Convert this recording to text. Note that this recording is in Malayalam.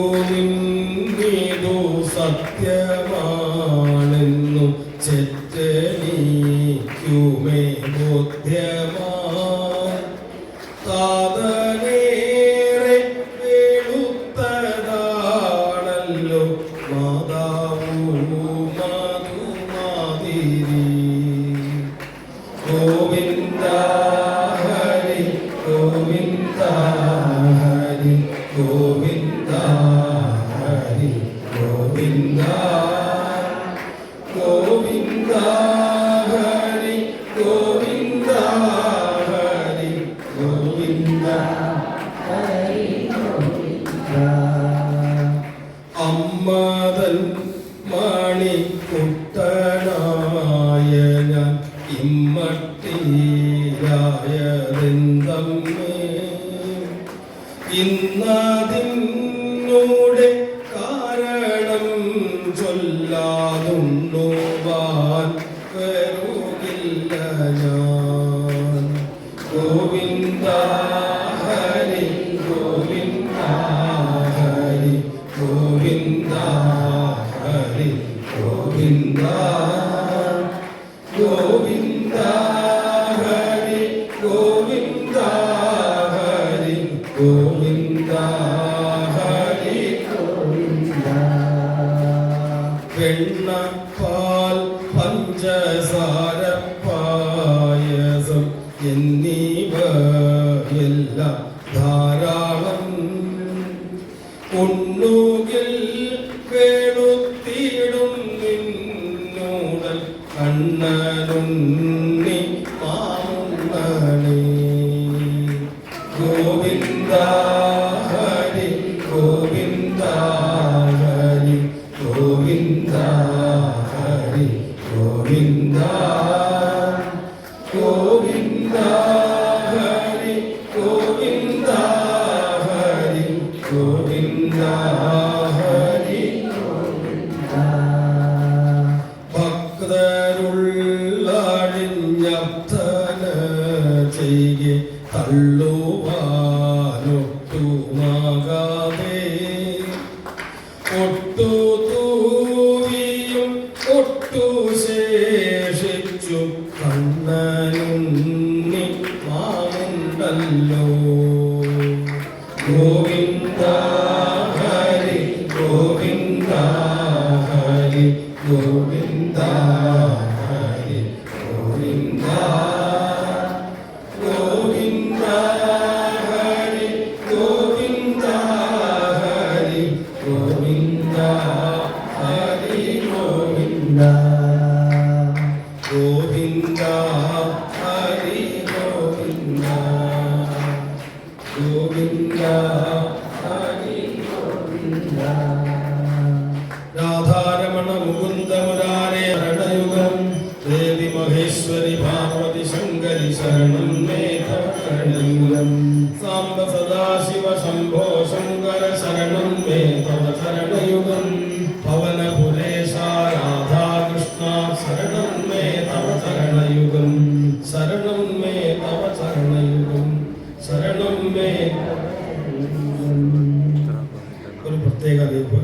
മൃത്യുനിന്നിതു സത്യമാണെന്നു ഗോവിന്ദ ഹരി ഗോവിന്ദ ഗോവിന്ദ ഹരി ഗോവിന്ദ ഹരി ഗോവിന്ദ അമ്മതൻ മണിക്കുട്ടനായ ഞാൻ ഇമ്മട്ടിയിലായതെന്തമ്മേ ഇന്നതിനൂടെ കാരണം ചൊല്ലാതുണ്ണുവാൻ വരുകില്ല ഞാൻ. ഗോവിന്ദ ഹരി ഗോവിന്ദ ഹരി ഗോവിന്ദ ഗോവിന്ദ ഗോവിന്ദ ഹരി വെണ്ണപ്പാൽ പഞ്ചസാര പായസം എന്നിവയെല്ലാം ധാരാളം ഉണ്ണുകിൽ വേണുത്തിടും നിന്നൂടൽ കണ്ണനുണ്ണി മാമുണ്ണണേ. ഗോവിന്ദ ഭക്തരുള്ളടിഞ്ഞപ്തന ചെയ്യെ തള്ളുവാനൊട്ടുമാകാതെ ഗോവിന്ദ ഹരി ഗോവിന്ദ ഹരി ഗോവിന്ദ ഹരി ഗോവിന്ദ ഗോവിന്ദ ഹരി ഗോവിന്ദ ഹരി ഗോവിന്ദ ഹരി ഗോവിന്ദ ഗോവിന്ദ ശങ്കരി ശരണം മേ തവ ശരണയുഗം സാംബ സദാശിവ ശംഭോ ശങ്കര ശരണം മേ തവ ശരണയുഗം പവനപുരേശ രാധാകൃഷ്ണ ശരണം മേ തവ ശരണയുഗം ശരണം മേ തവ ശരണയുഗം ശരണം മേ ഇത്ര പ്രത്യേക അറിയിപ്പ്